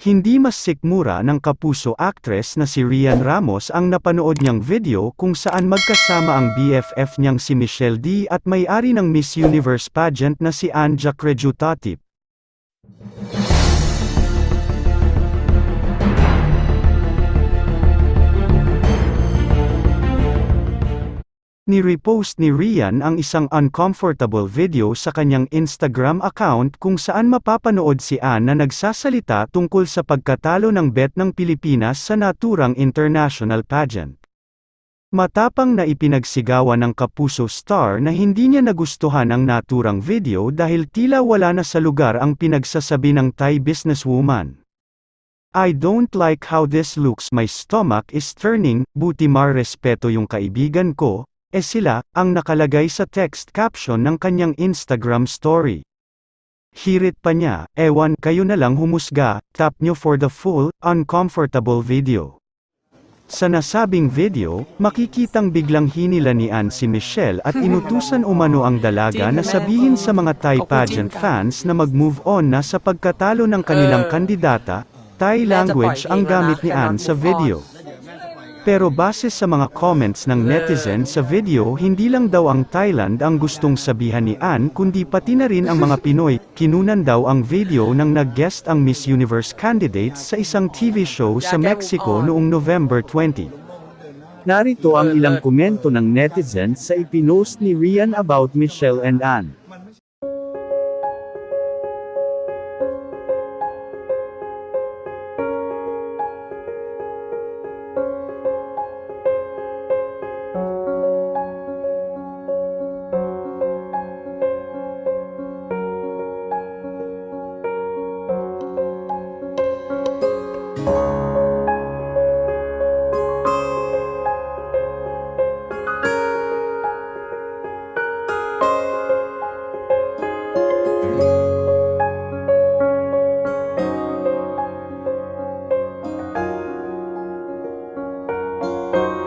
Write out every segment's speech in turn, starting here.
Hindi mas sikmura ng kapuso actress na si Rian Ramos ang napanood niyang video kung saan magkasama ang BFF niyang si Michelle D at may-ari ng Miss Universe pageant na si Anja Crejutatip. Ni-repost ni Rian ang isang uncomfortable video sa kanyang Instagram account kung saan mapapanood si Ann na nagsasalita tungkol sa pagkatalo ng bet ng Pilipinas sa naturang international pageant. Matapang na ipinagsigawan ng Kapuso star na hindi niya nagustuhan ang naturang video dahil tila wala na sa lugar ang pinagsasabi ng Thai businesswoman. I don't like how this looks my stomach is turning, buti mar respeto yung kaibigan ko, eh sila, ang nakalagay sa text caption ng kanyang Instagram story. Hirit pa niya, ewan kayo na lang humusga, tap nyo for the full, uncomfortable video. Sa nasabing video, makikitang biglang hinila ni Ann si Michelle at inutusan umano ang dalaga na sabihin sa mga Thai pageant fans na mag-move on na sa pagkatalo ng kanilang Uh, kandidata, Thai language ang gamit ni Ann sa video. Pero base sa mga comments ng netizen sa video hindi lang daw ang Thailand ang gustong sabihan ni Ann kundi pati na rin ang mga Pinoy, kinunan daw ang video ng nag-guest ang Miss Universe candidates sa isang TV show sa Mexico noong November 20. Narito ang ilang komento ng netizens sa ipinost ni Rian about Michelle and Ann. you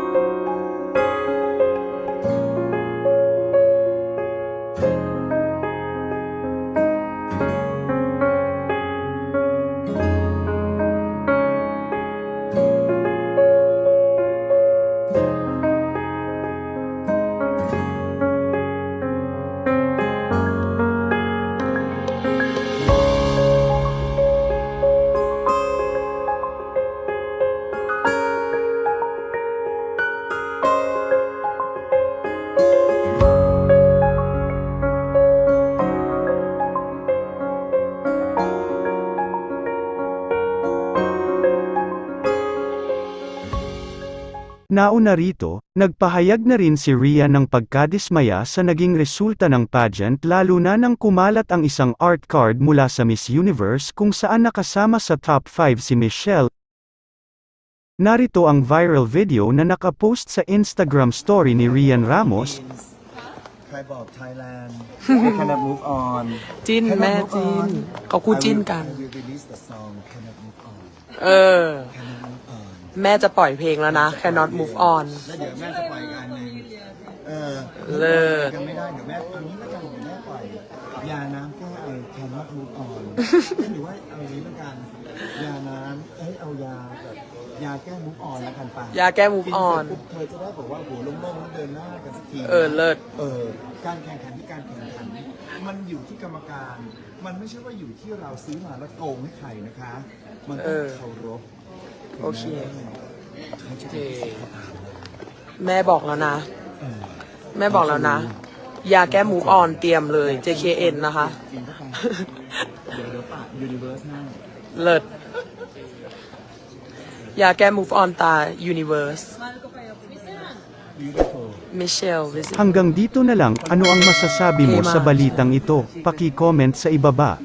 Nauna rito, nagpahayag na rin si Rian ng pagkadismaya sa naging resulta ng pageant lalo na nang kumalat ang isang art card mula sa Miss Universe kung saan nakasama sa top 5 si Michelle. Narito ang viral video na nakapost sa Instagram story ni Rian Ramos, ใครบอก Thailand I cannot move on จิ้น Cannot แม่ move จิ้น on เขาคู่จิ้นกัน I will release the song cannot move on เออ cannot move on แม่จะปล่อยเพลงแล้วนะ cannot move on แล้วเดี๋ยวแม่จะปล่อยอีกอันหนึ่งเออเลิศกันไม่ได้เดี๋ยวแม่อันนี้แล้วกันเดี๋ยวแม่ปล่อยยาน้ำแก้ไอ cannot move on หรือว่าเอาอย่างนี้แล้วกันยาน้ำเอ้ยเอายาแบบยาแก้ move on แล้วกันปะยาแก้ move กินเสร็จ on ปุ๊บเธอจะได้บอกว่าหัวลงโล่งแล้วเดินหน้ากันสักที เออเลิศ เออการแข่งขันที่การแข่งขัน มันอยู่ที่กรรมการ มันไม่ใช่ว่าอยู่ที่เราซื้อมาแล้วโกงให้ใครนะคะ มันต้องเออเคารพ โอเค เขาจะ โอเค เขาอ่านเลย แม่บอกแล้วนะ เออ แม่บอกแล้วนะ ยาแก้ move on เตรียมเลย JKN นะคะ กินเข้าไปเดี๋ยวเดี๋ยวปากยูนิเวอร์สนั่ง เลิศ ยาแก้ move on ตา universe beautiful Michelle visit Hanggang dito na lang, ano ang masasabi mo sa balitang ito? Paki-comment sa ibaba.